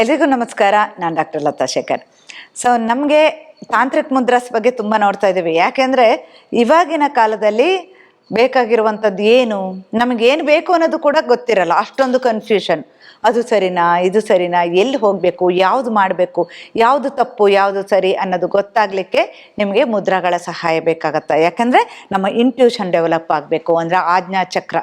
ಎಲ್ರಿಗೂ ನಮಸ್ಕಾರ. ನಾನು ಡಾಕ್ಟರ್ ಲತಾ ಶೇಖರ್. ಸೊ ನಮಗೆ ತಾಂತ್ರಿಕ ಮುದ್ರಾಸ್ ಬಗ್ಗೆ ತುಂಬ ನೋಡ್ತಾ ಇದ್ದೀವಿ ಯಾಕೆಂದರೆ ಇವಾಗಿನ ಕಾಲದಲ್ಲಿ ಬೇಕಾಗಿರುವಂಥದ್ದು ಏನು? ನಮಗೇನು ಬೇಕು ಅನ್ನೋದು ಕೂಡ ಗೊತ್ತಿರಲ್ಲ. ಅಷ್ಟೊಂದು ಕನ್ಫ್ಯೂಷನ್ ಅದು ಸರಿನಾ? ಇದು ಸರಿನಾ? ಎಲ್ಲಿ ಹೋಗಬೇಕು? ಯಾವುದು ಮಾಡಬೇಕು? ಯಾವುದು ತಪ್ಪು? ಯಾವುದು ಸರಿ ಅನ್ನೋದು ಗೊತ್ತಾಗಲಿಕ್ಕೆ ನಿಮಗೆ ಮುದ್ರಾಗಳ ಸಹಾಯ ಬೇಕಾಗತ್ತೆ. ಯಾಕಂದರೆ ನಮ್ಮ ಇಂಟ್ಯೂಷನ್ ಡೆವಲಪ್ ಆಗಬೇಕು ಅಂದರೆ ಆಜ್ಞಾ ಚಕ್ರ.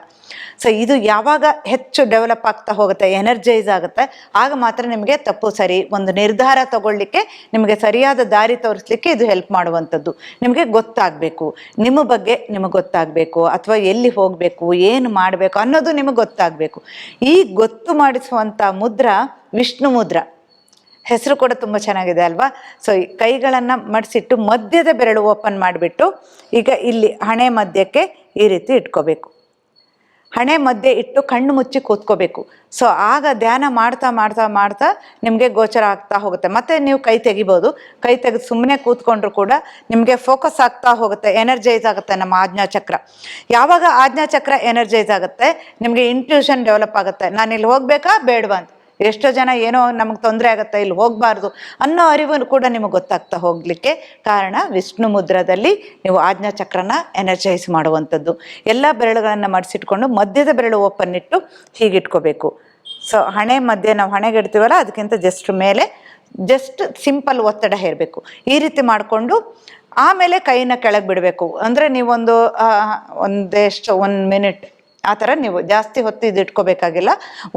ಸೊ ಇದು ಯಾವಾಗ ಹೆಚ್ಚು ಡೆವಲಪ್ ಆಗ್ತಾ ಹೋಗುತ್ತೆ ಎನರ್ಜೈಸ್ ಆಗುತ್ತೆ, ಆಗ ಮಾತ್ರ ನಿಮಗೆ ತಪ್ಪು ಸರಿ, ಒಂದು ನಿರ್ಧಾರ ತಗೊಳ್ಳಿಕ್ಕೆ, ನಿಮಗೆ ಸರಿಯಾದ ದಾರಿ ತೋರಿಸ್ಲಿಕ್ಕೆ ಇದು ಹೆಲ್ಪ್ ಮಾಡುವಂಥದ್ದು. ನಿಮಗೆ ಗೊತ್ತಾಗಬೇಕು. ನಿಮ್ಮ ಬಗ್ಗೆ ನಿಮಗೆ ಗೊತ್ತಾಗಬೇಕು. ಅಥವಾ ಎಲ್ಲಿ ಹೋಗಬೇಕು, ಏನು ಮಾಡಬೇಕು ಅನ್ನೋದು ನಿಮಗೆ ಗೊತ್ತಾಗಬೇಕು. ಈ ಗೊತ್ತು ಮಾಡಿಸುವಂಥ ಮುದ್ರ ವಿಷ್ಣು ಮುದ್ರ. ಹೆಸರು ಕೂಡ ತುಂಬ ಚೆನ್ನಾಗಿದೆ ಅಲ್ವಾ? ಸೊ ಕೈಗಳನ್ನು ಮಡಿಸಿಟ್ಟು ಮಧ್ಯದ ಬೆರಳು ಓಪನ್ ಮಾಡಿಬಿಟ್ಟು ಈಗ ಇಲ್ಲಿ ಹಣೆ ಮಧ್ಯಕ್ಕೆ ಈ ರೀತಿ ಇಟ್ಕೋಬೇಕು. ಹಣೆ ಮಧ್ಯೆ ಇಟ್ಟು ಕಣ್ಣು ಮುಚ್ಚಿ ಕೂತ್ಕೋಬೇಕು. ಸೊ ಆಗ ಧ್ಯಾನ ಮಾಡ್ತಾ ಮಾಡ್ತಾ ಮಾಡ್ತಾ ನಿಮಗೆ ಗೋಚರ ಆಗ್ತಾ ಹೋಗುತ್ತೆ. ಮತ್ತೆ ನೀವು ಕೈ ತೆಗಿಬೋದು. ಕೈ ತೆಗೆದು ಸುಮ್ಮನೆ ಕೂತ್ಕೊಂಡ್ರು ಕೂಡ ನಿಮಗೆ ಫೋಕಸ್ ಆಗ್ತಾ ಹೋಗುತ್ತೆ. ಎನರ್ಜೈಸ್ ಆಗುತ್ತೆ ನಮ್ಮ ಆಜ್ಞಾ ಚಕ್ರ. ಯಾವಾಗ ಆಜ್ಞಾ ಚಕ್ರ ಎನರ್ಜೈಸ್ ಆಗುತ್ತೆ? ನಿಮಗೆ ಇಂಟ್ಯೂಷನ್ ಡೆವಲಪ್ ಆಗುತ್ತೆ. ನಾನು ಇಲ್ಲಿ ಹೋಗ್ಬೇಕಾ? ಬೇಡವಾ ಅಂತ. ಎಷ್ಟೋ ಜನ ಏನೋ ನಮಗೆ ತೊಂದರೆ ಆಗುತ್ತೆ ಇಲ್ಲಿ ಹೋಗಬಾರ್ದು ಅನ್ನೋ ಅರಿವು ಕೂಡ ನಿಮಗೆ ಗೊತ್ತಾಗ್ತಾ ಹೋಗಲಿಕ್ಕೆ ಕಾರಣ ವಿಷ್ಣು ಮುದ್ರದಲ್ಲಿ ನೀವು ಆಜ್ಞಾ ಚಕ್ರನ ಎನರ್ಜೈಸ್ ಮಾಡುವಂಥದ್ದು. ಎಲ್ಲ ಬೆರಳುಗಳನ್ನು ಮಡಿಸಿಟ್ಕೊಂಡು ಮಧ್ಯದ ಬೆರಳು ಓಪನ್ ಇಟ್ಟು ಹೀಗಿಟ್ಕೋಬೇಕು. ಸೊ ಹಣೆ ಮಧ್ಯೆ ನಾವು ಹಣೆಗೆ ಇಡ್ತೀವಲ್ಲ ಅದಕ್ಕಿಂತ ಜಸ್ಟ್ ಮೇಲೆ ಜಸ್ಟ್ ಸಿಂಪಲ್ ಒತ್ತಡ ಹೇರಬೇಕು. ಈ ರೀತಿ ಮಾಡಿಕೊಂಡು ಆಮೇಲೆ ಕೈನ ಕೆಳಗೆ ಬಿಡಬೇಕು. ಅಂದರೆ ನೀವೊಂದು ಒಂದೆಷ್ಟು ಒಂದು ಮಿನಿಟ್ ಆ ಥರ ನೀವು ಜಾಸ್ತಿ ಹೊತ್ತು ಇದು ಇಟ್ಕೋಬೇಕಾಗಿಲ್ಲ.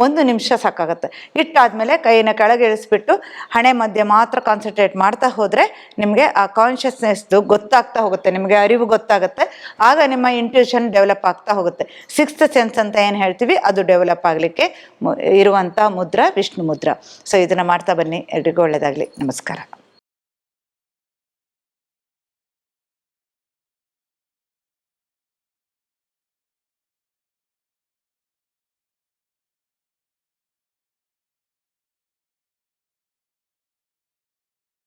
ಒಂದು ನಿಮಿಷ ಸಾಕಾಗುತ್ತೆ. ಇಟ್ಟಾದಮೇಲೆ ಕೈನ ಕೆಳಗೆ ಇಳಿಸ್ಬಿಟ್ಟು ಹಣೆ ಮಧ್ಯೆ ಮಾತ್ರ ಕಾನ್ಸಂಟ್ರೇಟ್ ಮಾಡ್ತಾ ಹೋದರೆ ನಿಮಗೆ ಆ ಕಾನ್ಷಿಯಸ್ನೆಸ್ದು ಗೊತ್ತಾಗ್ತಾ ಹೋಗುತ್ತೆ. ನಿಮಗೆ ಅರಿವು ಗೊತ್ತಾಗುತ್ತೆ. ಆಗ ನಿಮ್ಮ ಇಂಟ್ಯೂಷನ್ ಡೆವಲಪ್ ಆಗ್ತಾ ಹೋಗುತ್ತೆ. ಸಿಕ್ಸ್ತ್ ಸೆನ್ಸ್ ಅಂತ ಏನು ಹೇಳ್ತೀವಿ? ಅದು ಡೆವಲಪ್ ಆಗಲಿಕ್ಕೆ ಇರುವಂಥ ಮುದ್ರ ವಿಷ್ಣು ಮುದ್ರ. ಸೊ ಇದನ್ನು ಮಾಡ್ತಾ ಬನ್ನಿ. ಎಲ್ರಿಗೂ ಒಳ್ಳೆಯದಾಗಲಿ ನಮಸ್ಕಾರ.